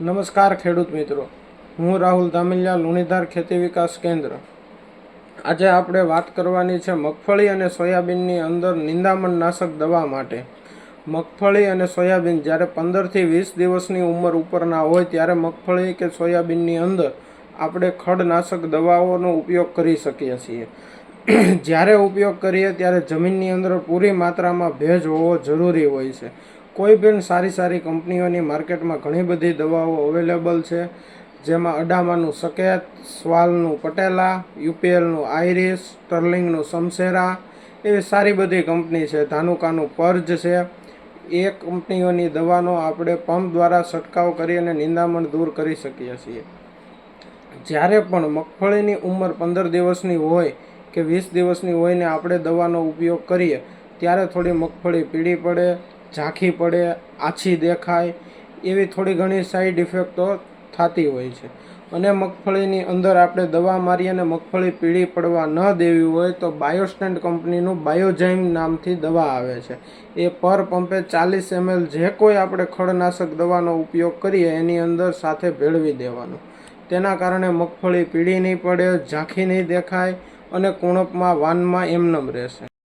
નમસ્કાર ખેડૂત મિત્રો. હું રાહુલ ધામિલિયા લુણીધાર ખેતી વિકાસ કેન્દ્ર. આજે આપણે વાત કરવાની છે મગફળી અને સોયાબીનની અંદર નિંદામણ નાશક દવા માટે. મગફળી અને સોયાબીન જ્યારે પંદરથી વીસ દિવસની ઉંમર ઉપરના હોય ત્યારે મગફળી કે સોયાબીનની અંદર આપણે ખડનાશક દવાઓનો ઉપયોગ કરી શકીએ છીએ. જ્યારે ઉપયોગ કરીએ ત્યારે જમીનની અંદર પૂરી માત્રામાં ભેજ હોવો જરૂરી હોય છે. કોઈ પણ સારી સારી કંપનીઓની માર્કેટમાં ઘણી બધી દવાઓ અવેલેબલ છે, જેમાં અડામાનું સકેત, સ્વાલનું પટેલા, યુપીએલનું આઈરિસ, સ્ટર્લિંગનું સમસેરા એવી સારી બધી કંપની છે. ધાનુકાનું પર્જ છે. એ કંપનીઓની દવાનો આપણે પંપ દ્વારા છંટકાવ કરી અને નિંદામણ દૂર કરી શકીએ છીએ. જ્યારે પણ મગફળીની ઉંમર પંદર દિવસની હોય કે વીસ દિવસની હોય ને આપણે દવાનો ઉપયોગ કરીએ, ત્યારે થોડી મગફળી પીળી પડે ઝાંખી પડે, આછી દેખાય એવી થોડી ઘણી સાઈડ ઇફેક્ટો થતી હોય છે. અને મગફળીની અંદર આપણે દવા મારી અને મગફળી પીળી પડવા ન દેવી હોય તો બાયોસ્ટેન્ડ કંપનીનું બાયોજાઇમ નામથી દવા આવે છે. એ પર પંપે ચાલીસ એમએલ જે કોઈ આપણે ખડનાશક દવાનો ઉપયોગ કરીએ એની અંદર સાથે ભેળવી દેવાનું. તેના કારણે મગફળી પીળી નહીં પડે, ઝાંખી નહીં દેખાય અને કુણપમાં વાનમાં એમનમ રહેશે.